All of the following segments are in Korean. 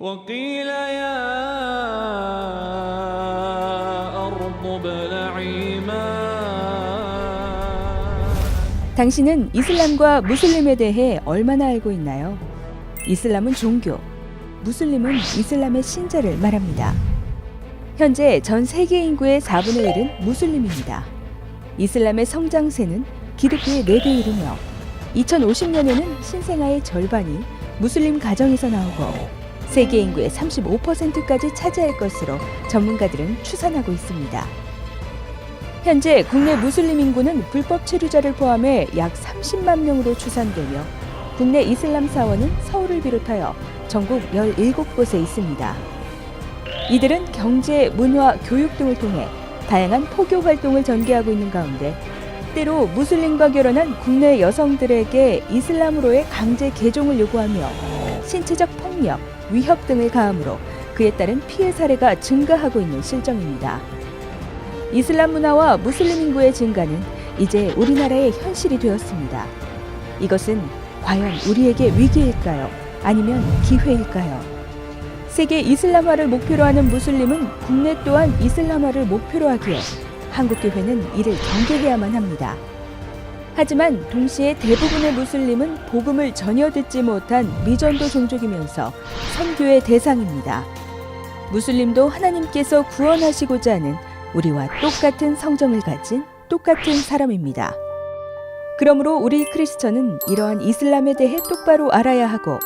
وقيل يا أرض ابلعي ماء 당신은 이슬람과 무슬림에 대해 얼마나 알고 있나요? 이슬람은 종교, 무슬림은 이슬람의 신자를 말합니다. 현재 전 세계 인구의 4분의 1은 무슬림입니다. 이슬람의 성장세는 기르크의 4배 이르며 2050년에는 신생아의 절반이 무슬림 가정에서 나오고 세계 인구의 35%까지 차지할 것으로 전문가들은 추산하고 있습니다. 현재 국내 무슬림 인구는 불법 체류자를 포함해 약 30만 명으로 추산되며 국내 이슬람 사원은 서울을 비롯하여 전국 17곳에 있습니다. 이들은 경제, 문화, 교육 등을 통해 다양한 포교 활동을 전개하고 있는 가운데 때로 무슬림과 결혼한 국내 여성들에게 이슬람으로의 강제 개종을 요구하며 신체적 폭력, 위협 등을 가함으로 그에 따른 피해 사례가 증가하고 있는 실정입니다. 이슬람 문화와 무슬림 인구의 증가는 이제 우리나라의 현실이 되었습니다. 이것은 과연 우리에게 위기일까요? 아니면 기회일까요? 세계 이슬람화를 목표로 하는 무슬림은 국내 또한 이슬람화를 목표로 하기에 한국교회는 이를 경계해야만 합니다. 하지만 동시에 대부분의 무슬림은 복음을 전혀 듣지 못한 미전도 종족이면서 선교의 대상입니다. 무슬림도 하나님께서 구원하시고자 하는 우리와 똑같은 성정을 가진 똑같은 사람입니다. 그러므로 우리 크리스천은 이러한 이슬람에 대해 똑바로 알아야 하고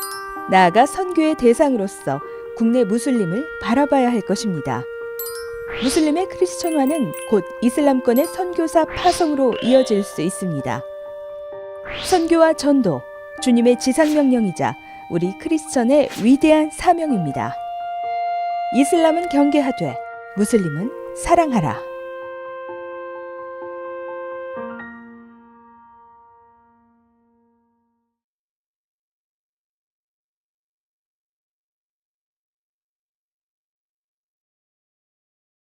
나아가 선교의 대상으로서 국내 무슬림을 바라봐야 할 것입니다. 무슬림의 크리스천화는 곧 이슬람권의 선교사 파송으로 이어질 수 있습니다. 선교와 전도, 주님의 지상명령이자 우리 크리스천의 위대한 사명입니다. 이슬람은 경계하되 무슬림은 사랑하라.